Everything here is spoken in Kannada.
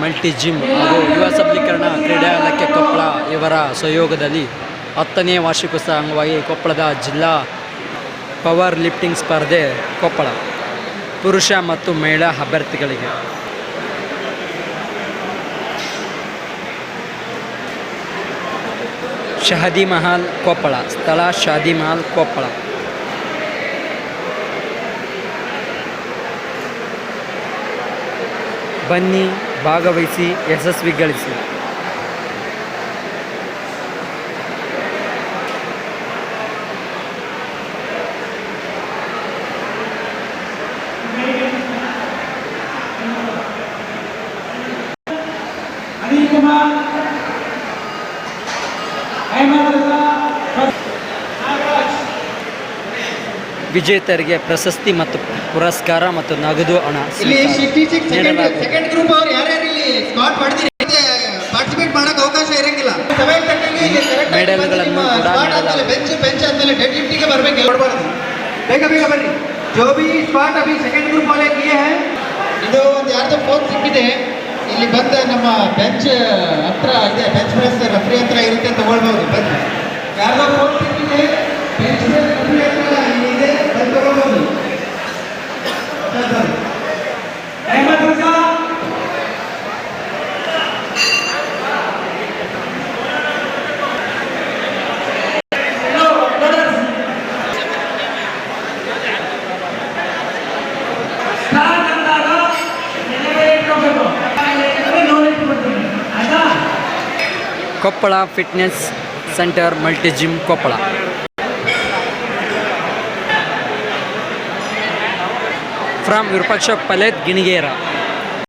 ಮಲ್ಟಿ ಜಿಮ್ ಹಾಗೂ ಯುವ ಸಬಲೀಕರಣ ಕ್ರೀಡಾಲಯಕ್ಕೆ ಕೊಪ್ಪಳ ಇವರ ಸಹಯೋಗದಲ್ಲಿ ಹತ್ತನೇ ವಾರ್ಷಿಕೋತ್ಸವ ಅಂಗವಾಗಿ ಕೊಪ್ಪಳದ ಜಿಲ್ಲಾ ಪವರ್ ಲಿಫ್ಟಿಂಗ್ ಸ್ಪರ್ಧೆ ಕೊಪ್ಪಳ ಪುರುಷ ಮತ್ತು ಮಹಿಳಾ ಅಭ್ಯರ್ಥಿಗಳಿಗೆ. ಶಹದಿ ಮಹಲ್ ಕೊಪ್ಪಳ, ಸ್ಥಳ ಶಾದಿ ಮಹಲ್ ಕೊಪ್ಪಳ. ಬನ್ನಿ. ಭಾಗವಹಿಸಿ ಯಶಸ್ವಿ ಗಳಿಸಿ. ವಿಜೇತರಿಗೆ ಪ್ರಶಸ್ತಿ ಮತ್ತು ಪುರಸ್ಕಾರ ಮತ್ತು ನಗದು ಹಣ ಸೆಕೆಂಡ್ ಗ್ರೂಪ್ ಅವರು ನೀಡಲಾಗುತ್ತದೆ ಮೆಡಲ್ಗಳನ್ನು ಕೂಡ. ಬೆಂಚ್ ಬೆಂಚ್ ಆದಮೇಲೆ ಡೆಡ್ ಲಿಫ್ಟಿಗೆ ಬರ್ಬೇಕು. ಹೇಳ್ಬಾರ್ದು ಬೇಗ ಬೇಗ ಬರ್ರಿ. ಜೋ ಬಿ ಸ್ಪಾಟ್ ಅಭಿ ಸೆಕೆಂಡ್ ಗ್ರೂಪ್ ವಾಲೆ ಕಿಯೇ ಹೈ. ಇದು ಒಂದು ಯಾರ್ದೋ ಫೋನ್ ಸಿಕ್ಕಿದೆ ಇಲ್ಲಿ ಬಂದ ನಮ್ಮ ಬೆಂಚ್ ಹತ್ರ ಇದೆ bench press ರಫ್ರಿ Koppal fitness centre multi gym Koppal. From Virupaksha ಪಲೇತ್ Ginigera.